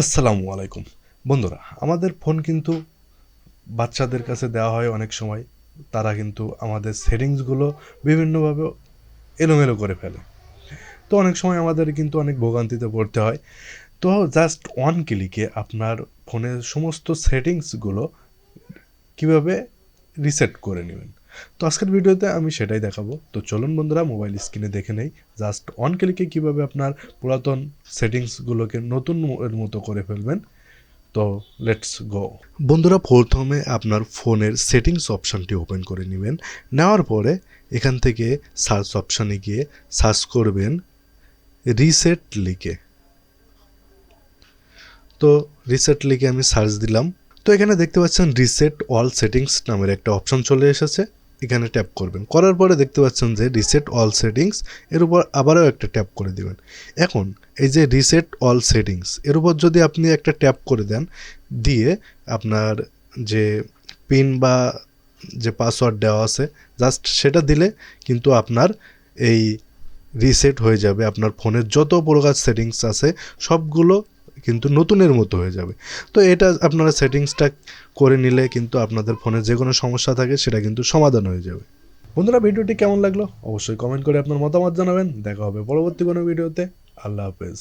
আসসালামু আলাইকুম। বন্ধুরা, আমাদের ফোন কিন্তু বাচ্চাদের কাছে দেওয়া হয় অনেক সময়। তারা কিন্তু আমাদের সেটিংসগুলো বিভিন্নভাবে এলোমেলো করে ফেলে। তো অনেক সময় আমাদের কিন্তু অনেক ভোগান্তিতে পড়তে হয়। তো জাস্ট ওয়ান ক্লিকে আপনার ফোনের সমস্ত সেটিংসগুলো কীভাবে রিসেট করে নেবেন? তো আজকের ভিডিওতে আমি সেটাই দেখাবো। তো চলুন বন্ধুরা মোবাইল স্ক্রিনে দেখে নেই। জাস্ট অন ক্লিকে কীভাবে আপনার পুরাতন সেটিংসগুলোকে নতুন মতো করে ফেলবেন। তো লেটস গো বন্ধুরা, প্রথমে আপনার ফোনের সেটিংস অপশানটি ওপেন করে নেবেন। নেওয়ার পরে এখান থেকে সার্চ অপশানে গিয়ে সার্চ করবেন রিসেট লিখে। তো রিসেট লিখে আমি সার্চ দিলাম। তো এখানে দেখতে পাচ্ছেন রিসেট অল সেটিংস নামের একটা অপশন চলে এসেছে। এখানে ট্যাপ করবেন। করার পরে দেখতে পাচ্ছেন যে রিসেট অল সেটিংস এর উপর আবারও একটা ট্যাপ করে দিবেন। এখন এই যে রিসেট অল সেটিংস এর উপর যদি আপনি একটা ট্যাপ করে দেন, দিয়ে আপনার যে পিন বা যে পাসওয়ার্ড দেওয়া আছে জাস্ট সেটা দিলে কিন্তু আপনার এই রিসেট হয়ে যাবে। আপনার ফোনের যত প্রকার সেটিংস আছে, সবগুলো কিন্তু নতুনের মতো হয়ে যাবে। তো এটা আপনারা সেটিংসটা করে নিলে কিন্তু আপনাদের ফোনে যে কোনো সমস্যা থাকে সেটা কিন্তু সমাধান হয়ে যাবে। বন্ধুরা, ভিডিওটি কেমন লাগল? অবশ্যই কমেন্ট করে আপনার মতামত জানাবেন। দেখা হবে পরবর্তী কোনো ভিডিওতে। আল্লাহ হাফেজ।